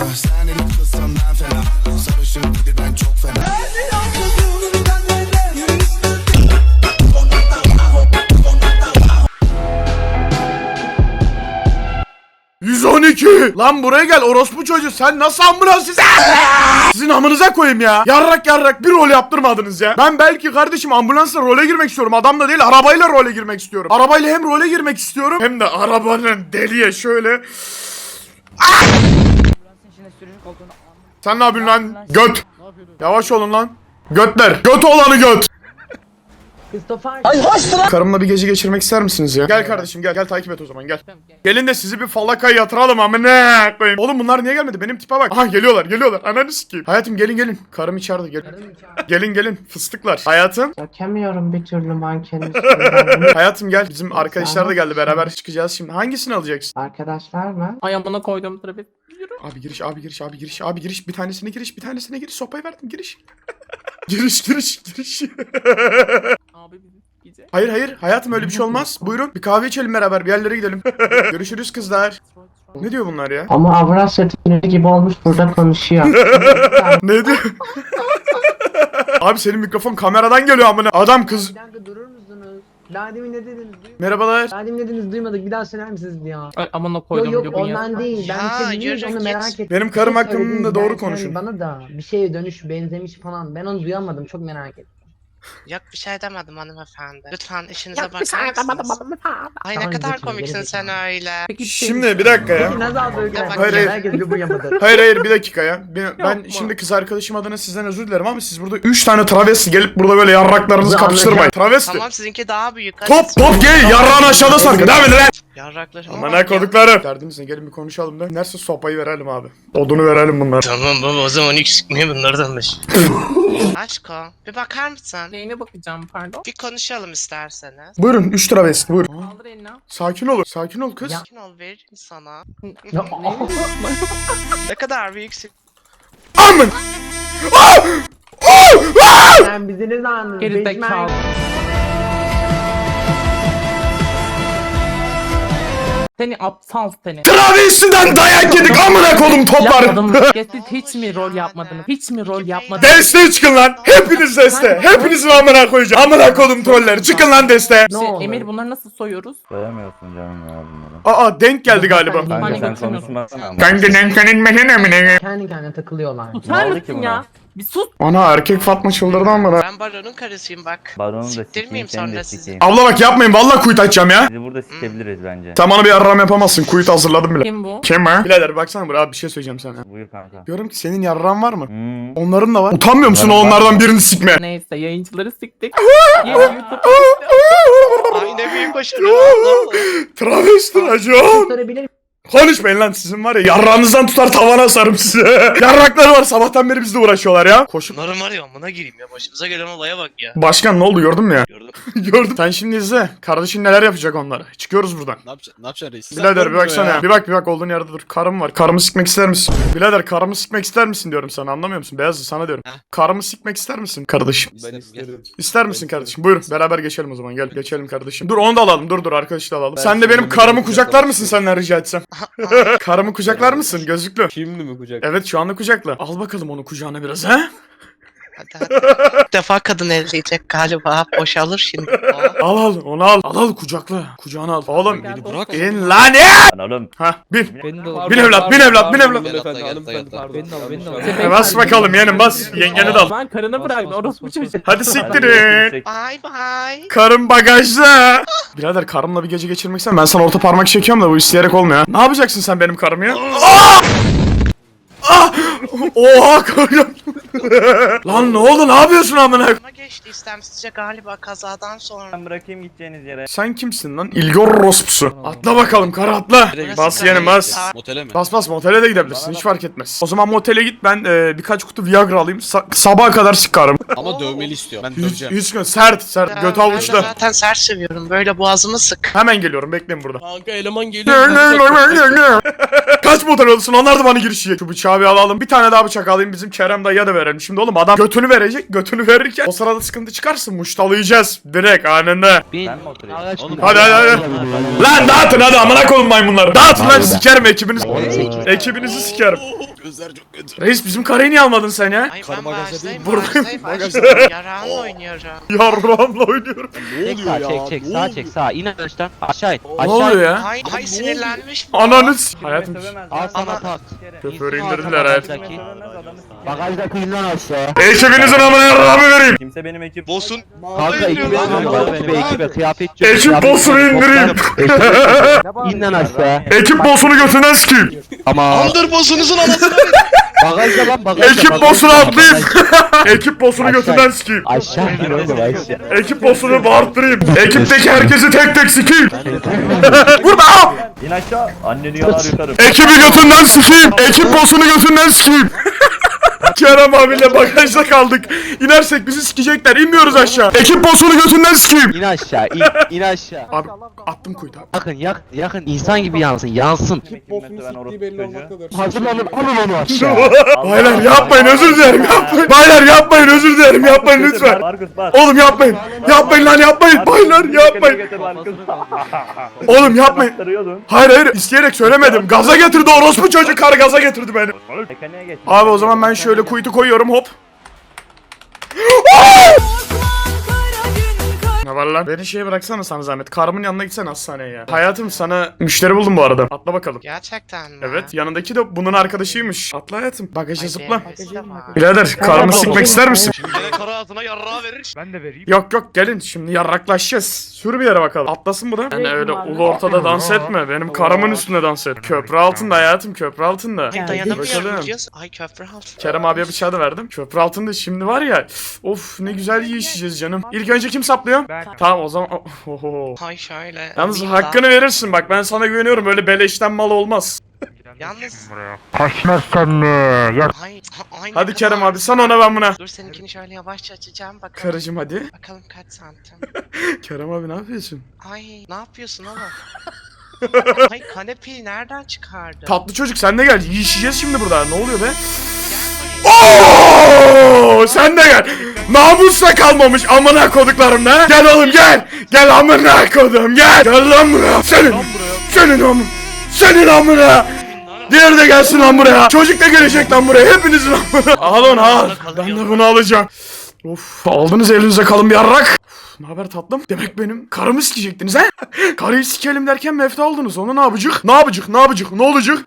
Sen elit kızsan ben fena Sarışın dedi ben çok fena 112. Lan buraya gel orospu çocuğu sen nasıl ambulans size? Sizin amınıza koyayım ya. Yarrak yarrak bir rol yaptırmadınız ya. Ben belki kardeşim ambulansla role girmek istiyorum. Adamla değil arabayla role girmek istiyorum. Arabayla hem role girmek istiyorum hem de arabanın deliye şöyle. Sen ne yapıyorsun lan? Göt. Yavaş olun lan. Götler. Göt olanı göt. Karımla bir gece geçirmek ister misiniz ya? Gel kardeşim gel gel takip et o zaman gel. Gelin de sizi bir falakaya yatıralım ama ne koyayım. Oğlum bunlar niye gelmedi? Benim tipe bak. Aha geliyorlar geliyorlar. Ananı sikeyim. Hayatım gelin gelin. Karım içeride gelin. Gelin gelin fıstıklar. Hayatım. Dökemiyorum bir türlü üstünden. Hayatım gel. Bizim arkadaşlar da geldi beraber çıkacağız şimdi. Hangisini alacaksın? Arkadaşlar mı? Ay amına koydum trafik. Abi giriş abi giriş abi giriş abi giriş. Bir tanesine giriş bir tanesine giriş. Sopayı verdim giriş. giriş giriş giriş. Abi bizim gece. hayır hayır hayatım öyle bir şey olmaz. Buyurun bir kahve içelim beraber bir yerlere gidelim. Görüşürüz kızlar. Ne diyor bunlar ya? Ama Avrasya tüneli gibi olmuş burada konuşuyor. Ne diyor? Abi senin mikrofon kameradan geliyor amına. Adam kız. Bir dakika durur musunuz? Demin ne dediniz? Duy- Merhabalar. Demin ne dediniz duymadık. Bir daha söyler misiniz ya? Ay amına Yok koydum yok diyor bu ya. ondan değil. Ben Ya, bir şey yürü onu git. merak ettim. Benim Bir karım şey hakkında söylediniz doğru hani konuşun. Bana da bir şeye dönüş benzemiş falan. Ben onu duyamadım. Çok merak ettim. Yok bir şey demedim hanımefendi. Lütfen işinize bakar mısınız? Ay ne Tamam, kadar komiksin geri sen zekalı. öyle. Peki şey Şimdi bir dakika ya. Peki ne zaman böyle Hayır, Hayır. Herkes bir. Hayır hayır bir dakika ya. Ben, ben Yapma. şimdi kız arkadaşım adına sizden özür dilerim ama siz burada 3 tane travesti gelip burada böyle yarraklarınızı kapıştırmayın. Travesti. Tamam sizinki daha büyük. hadi Top siz- top gel yarrağın aşağıda sarkı. Devam edin lan. Yarraklarıma Aman koduklarım. Derdiniz ne gelin bir konuşalım da. Nerse sopayı verelim abi. Odunu verelim bunlara. Tamam baba o zaman ilk sıkmaya bunlardanmış. Aşko bir bakar mısın? Neyine bakacağım pardon? Bir konuşalım isterseniz. Buyurun 3 travesti buyurun. Kaldır elini. Sakin olun. Sakin ol kız. Sakin ol veririm sana. Ya, Ne kadar büyüksün. Amın. Sen bizi ne zannediyorsun? Geri Seni aptal seni. Travestiden dayak yedik amına kodum toplar. Yapmadım. Ya siz hiç mi rol yapmadınız? Hiç mi rol yapmadınız? Desteğe çıkın lan. Hepiniz deste. Hepinizin amına koyacağım. Amına kodum troller. Çıkın lan deste. Ne Şey, olur. Emir bunları nasıl soyuyoruz? Sayamıyorsun canım ya bunları. Aa denk geldi galiba. Kanka sen konuşma. Kanka nenkenin mehine Kendi kendine takılıyorlar. Tutar Ne oldu mısın ya? Bir sus. Ana erkek Fatma çıldırdı amına. Ben Baron'un karısıyım bak. Baronu da Siktirmeyeyim sikeyim seni sonra sizi. sikeyim. Abla bak yapmayın vallahi kuyut açacağım ya. Bizi burada sikebiliriz bence. Sen bana bir yarram yapamazsın. Kuyut hazırladım bile. Kim bu? Kim ha? Birader baksana buraya abi bir şey söyleyeceğim sana. Buyur kanka. Diyorum ki senin yarram var mı? Hmm. Onların da var. Utanmıyor musun Yarram o var onlardan mı? birini sikme? Neyse yayıncıları siktik. Yeni YouTube. Ay ne büyük başarı. Travesti racon. Sorabilir Konuşmayın lan sizin var ya yarrağınızdan tutar tavana asarım size. Yarrakları var sabahtan beri bizle uğraşıyorlar ya. Koşup Bunların var ya amına gireyim ya başımıza gelen olaya bak ya. Başkan ne oldu gördün mü ya? Gördüm. Gördüm. Sen şimdi izle. Kardeşin neler yapacak onlara. Çıkıyoruz buradan. Ne yapacaksın, ne yapacaksın reis? Birader bir baksana ya. Bir bak bir bak olduğun yerde dur. Karım var. Karımı sikmek ister misin? Birader karımı sikmek ister misin diyorum sana anlamıyor musun? Beyazlı sana diyorum. Heh. Karımı sikmek ister misin kardeşim? Ben isterim. İster misin kardeşim? Buyurun beraber geçelim o zaman gel. Geçelim kardeşim. Dur onu da alalım. Dur dur arkadaşı da alalım. Ben Sen de benim karımı kucaklar mısın senden rica etsem? Karımı kucaklar mısın gözlüklü? Şimdi mi kucak? Evet şu anda kucakla. Al bakalım onu kucağına biraz ha? Hadi hadi. İlk defa kadın evleyecek galiba. Boşalır şimdi. Aa. Al al onu al. Al al kucakla. Kucağına al. Oğlum beni bırak. in lan in. Lan oğlum. Ha bin. Beni Bin evlat, bin evlat, bin evlat. Hanımefendi, hanımefendi, pardon. Beni al, beni al. E, bas bakalım yeğenim bas. Yengeni de al. Lan karını bıraktı orospu çocuğu. Hadi Hadi siktirin. sik. Bye bye. Karım bagajda. Birader karımla bir gece geçirmek istemem. Ben sana orta parmak çekiyorum da bu isteyerek olmuyor. Ne yapacaksın sen benim karımı ya? Aa! Ah! Oha karım. Lan ne oldu ne yapıyorsun amına? Ama geçti istemsizce galiba kazadan sonra. Ben bırakayım gideceğiniz yere. Sen kimsin lan? İlgor rospusu. Atla bakalım kara atla. Nereye Bas yeğenim bas. Motele mi? Bas bas motele de gidebilirsin hiç fark etmez. O zaman motele git ben e, birkaç kutu Viagra alayım. Sa- sabaha kadar sıkarım. Ama dövmeli istiyor. Ben Hiç, döveceğim. hiç gün sert sert göt ben de avuçta. zaten sert seviyorum. Böyle boğazımı sık. Hemen geliyorum bekleyin burada. Kanka eleman geliyor. Kaç motor olsun onlar da bana giriş yiyecek. Şu bıçağı bir alalım. Bir tane daha bıçak alayım bizim Kerem dayıya da verelim. Verelim. Şimdi oğlum adam götünü verecek. Götünü verirken o sırada sıkıntı çıkarsa muştalayacağız. Direkt anında. Ben mi oturayım? Hadi hadi hadi. Lan dağıtın hadi amına koyun maymunları. Dağıtın lan sikerim ekibiniz. Ekibinizi sikerim. Gözler çok kötü. Reis bizim kareyi niye almadın sen ya? Ay ben bağışlayayım, bağışlayayım, bağışlayayım. Yarağımla oynuyorum. Yarrağımla oynuyorum. Çek sağ çek çek sağ çek sağ in aşağı aşağı in Ne oluyor ya? Ay, ay sinirlenmiş bu. Ananı s- Hayatım. al sana Şoförü İnsin indirdiler hayatım. bagajdaki. Lan aşağı Ekibinizin amına yarrağımı vereyim. Kimse benim ekip. Bosun. Kanka ekibe ekibe ekibe kıyafetçi Ekip boss'unu indireyim. İn lan aşağı Ekip boss'unu götünden sikeyim. Ama Andır bosunuzun anasını. bagajda lan bagajda Ekip boss'unu atlayayım. bagajda. Ekip boss'unu götünden sikeyim. Aşağı in oğlum aşağı Ekip boss'unu bağırttırayım. Ekipteki herkesi tek tek sikeyim. Vurma! İn aşağı. Anneni yalar yukarı. Ekibi götünden sikeyim. Ekip boss'unu götünden sikeyim. Kerem abiyle bagajda kaldık. İnersek bizi sikecekler. İnmiyoruz aşağı. Ekip boss'unu götünden sikeyim. İn aşağı in in aşağı Abi attım kuytu abi. Yakın yak yakın insan gibi yansın yansın Ben orospu çocuğu. Hazırlanın alın onu aşağı Baylar yapmayın özür dilerim yapmayın. Baylar yapmayın özür dilerim yapmayın lütfen. Oğlum yapmayın. Yapmayın lan yapmayın. Baylar yapmayın. Oğlum yapmayın. Hayır hayır isteyerek söylemedim. Gaza getirdi orospu çocuk kar gaza getirdi beni. Abi o zaman ben şöyle kuytu koyuyorum hop. Ne var lan? Beni şeye bıraksana sana zahmet. Karımın yanına gitsene hastaneye ya. Hayatım sana müşteri buldum bu arada. Atla bakalım. Gerçekten mi? Evet yanındaki de bunun arkadaşıymış. Atla hayatım. Bagaja zıpla. de. Birader karımı sikmek ister misin? Gene kara ağzına yarrağı verir. Yok yok gelin şimdi yarraklaşacağız. Sür bir yere bakalım. Atlasın bu da. Yani öyle ulu ortada dans etme. Benim karımın üstünde dans et. Köprü altında hayatım köprü altında. Ay dayanamıyorum. Ay köprü altı. Kerem abiye bıçağı da verdim. Köprü altında şimdi var ya. Of ne güzel yiyişeceğiz canım. İlk önce kim saplıyor? Tamam o zaman. Oho. Ay şöyle. Yalnız alayım da. hakkını verirsin bak ben sana güveniyorum öyle beleşten mal olmaz. Yalnız. Kaçmazsan mı ya Ay, ay Hadi Kerem kadar- abi sen ona ben buna. Dur seninkini şöyle yavaşça açacağım bakalım. Karıcığım hadi. Bakalım kaç santim. Kerem abi ne yapıyorsun? Ay ne yapıyorsun oğlum? Ay kanepeyi nereden çıkardın? Tatlı çocuk sen de gel. Yiyişeceğiz şimdi burada. Ne oluyor be? Gel. Oo, sen de gel. Namusla kalmamış amına koduklarım da. Gel oğlum gel. Gel amına kodum gel. Gel lan buraya. Senin. Senin amın. Senin amına. Diğeri de gelsin lan buraya. Çocuk da gelecek lan buraya. Hepinizin amına. Al onu al. Ben de bunu alacağım. Of aldınız elinize kalın bir yarrak. Ne haber tatlım? Demek benim karımı sikecektiniz ha? Karıyı sikelim derken mefta oldunuz. Onu ne yapacak? Ne yapacak? Ne yapacak? Ne olacak?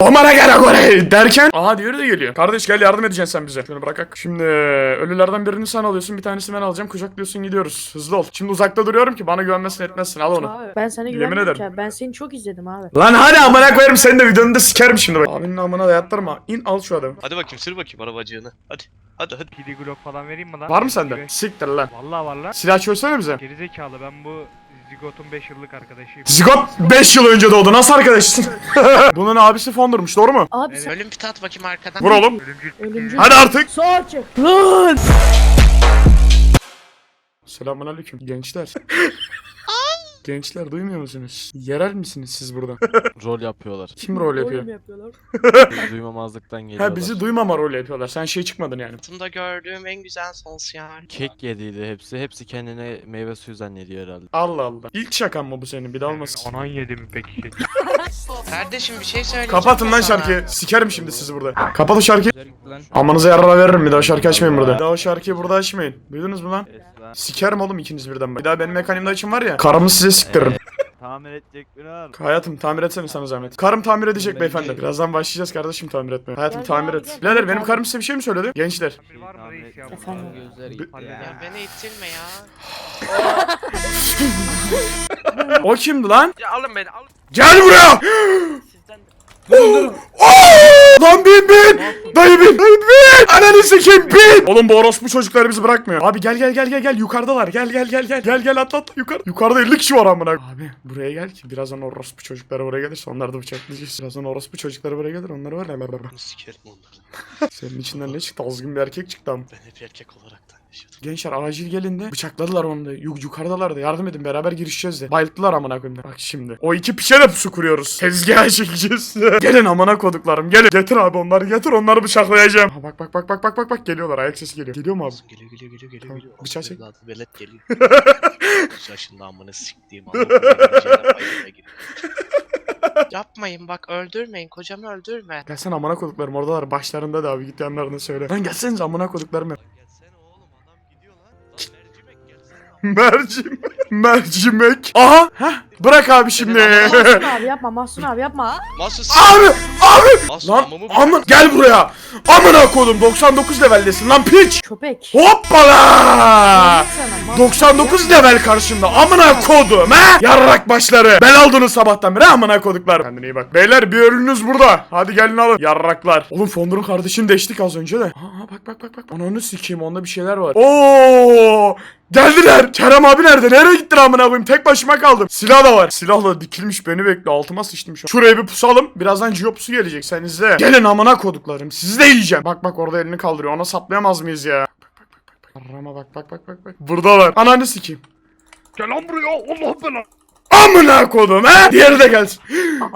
Omara gel gore derken Aha diğeri de geliyor. Kardeş gel yardım edeceksin sen bize. Şunu bırakak. Şimdi ölülerden birini sen alıyorsun bir tanesini ben alacağım. Kucaklıyorsun gidiyoruz. Hızlı ol. Şimdi uzakta duruyorum ki bana güvenmesin etmezsin. Al onu. Abi ben sana Yemin güvenmiyorum ederim. ki abi. Ben seni çok izledim abi. Lan hadi amına koyarım seni de videonun da sikerim şimdi bak. Abinin amına da yattırma. İn al şu adamı. Hadi bakayım sür bakayım arabacığını. Hadi. Hadi hadi. PD Glock falan vereyim mi lan? Var mı sende? Siktir lan. Vallahi var lan. Silah çözsene bize. Gerizekalı ben bu Zigot'un 5 yıllık arkadaşıyım. Zigot 5 yıl önce doğdu. Nasıl arkadaşsın? Bunun abisi Fondur'muş doğru mu? Abi sen Ölüm pit at bakayım arkadan. Vur oğlum. ölümcül. Hadi artık. Sağ çık. Selamun aleyküm gençler. Gençler duymuyor musunuz? Yerel misiniz siz burada? Rol yapıyorlar. Kim rol yapıyor? Oğlum yapıyorlar. Duymamazlıktan geliyorlar. Ha bizi duymama rol yapıyorlar. Sen şey çıkmadın yani. Hayatımda gördüğüm en güzel sosyal. Kek yediydi hepsi. Hepsi kendine meyve suyu zannediyor herhalde. Allah Allah. İlk şakan mı bu senin? Bir daha olmasın. Anan yedi mi peki? Kardeşim bir şey söyleyeceğim. Kapatın lan sana. şarkıyı. Sikerim şimdi sizi burada. Kapatın şarkıyı. Amanıza yarara veririm bir daha şarkı açmayın burada. Bir daha o şarkıyı burada açmayın. Duydunuz mu lan? Sikerim oğlum ikiniz birden. Bir daha benim mekanimde açın var ya. Karımı size siktiririm. Tamir edecek Ünal. Hayatım tamir etsene sana zahmet. Karım tamir edecek beyefendi. Birazdan başlayacağız kardeşim tamir etmeye. Hayatım Gel, tamir gel, et. gel. Birader benim karım size bir şey mi söyledi? Gençler. var mı reis ya? Efendim. Ya beni ittirme ya. O kimdi lan? Ya alın beni alın. Gel buraya! Oh! Lan bin bin! Dayı bin! Dayı bin! Ananı sikeyim bin! Oğlum bu orospu çocuklar bizi bırakmıyor. Abi gel gel gel gel gel yukarıdalar. Gel gel gel gel. Gel gel atla atla yukarı. Yukarıda 50 kişi var amına. Abi buraya gel ki birazdan orospu çocukları buraya gelirse onları da bıçaklayacağız. Birazdan orospu çocukları buraya gelir onları var ya. Sikerim onları. Senin içinden ne çıktı? Azgın bir erkek çıktı ama. Ben hep erkek olaraktan Gençler acil gelin de bıçakladılar onu da. Yuk yukarıdalar da yardım edin beraber girişeceğiz de. Bayılttılar amına koyayım. Bak şimdi. O iki piçe de pusu kuruyoruz. Tezgaha çekeceğiz. gelin amına koduklarım gelin. Getir abi onları getir onları bıçaklayacağım. Ha, bak bak bak bak bak bak bak geliyorlar ayak sesi geliyor. Geliyor mu abi? Geliyor geliyor geliyor geliyor. Tamam, geliyor. bıçağı çek. Velet geliyor. Yaşında amına siktiğim amına. Yapmayın bak öldürmeyin kocamı öldürme. Gelsene amına koduklarım oradalar başlarında da abi git yanlarına söyle. Lan gelsenize amına koduklarım. Lan mercimek. Aha. Heh. Bırak abi şimdi. Mahsun abi yapma Mahsun abi yapma. Mahsus. abi. Abi. Mahsun Lan amımı amın gel buraya. Amına kodum 99 leveldesin lan piç. Köpek. Hoppala. Sana, Mahsun 99 level karşında amına kodum ha Yarrak başları Bel aldınız sabahtan beri amına koduklar Kendine iyi bak Beyler bir ölünüz burada Hadi gelin alın Yarraklar Oğlum Fondur'un kardeşini deştik az önce de Aa bak bak bak bak Ananı sikeyim onda bir şeyler var Oo Geldiler Kerem abi nerede nereye gittin amına koyayım tek başıma kaldım Silah da var Silahla dikilmiş beni bekliyor altıma sıçtım şu an Şuraya bir pusalım Birazdan Giopusu gelecek sen izle Gelin amına koduklarım sizi de yiyeceğim Bak bak orada elini kaldırıyor ona saplayamaz mıyız ya Rama bak bak bak bak bak. Buradalar. Ananı sikeyim. Gel lan buraya Allah belanı. Amına kodum he. Diğeri de gelsin.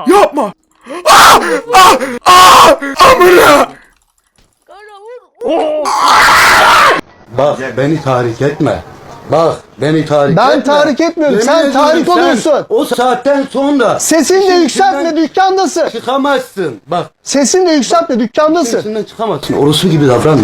Yapma. Ah! Ah! Ah! Amına. Bak beni tahrik etme. Bak beni tahrik Ben etme. tahrik etmiyorum. Yemin Sen ediyorum tahrik oluyorsun. O saatten sonra Sesini de yükseltme dükkandasın. çıkamazsın. Bak Sesini de yükseltme dükkandasın. sesinden çıkamazsın. Orası gibi davranma.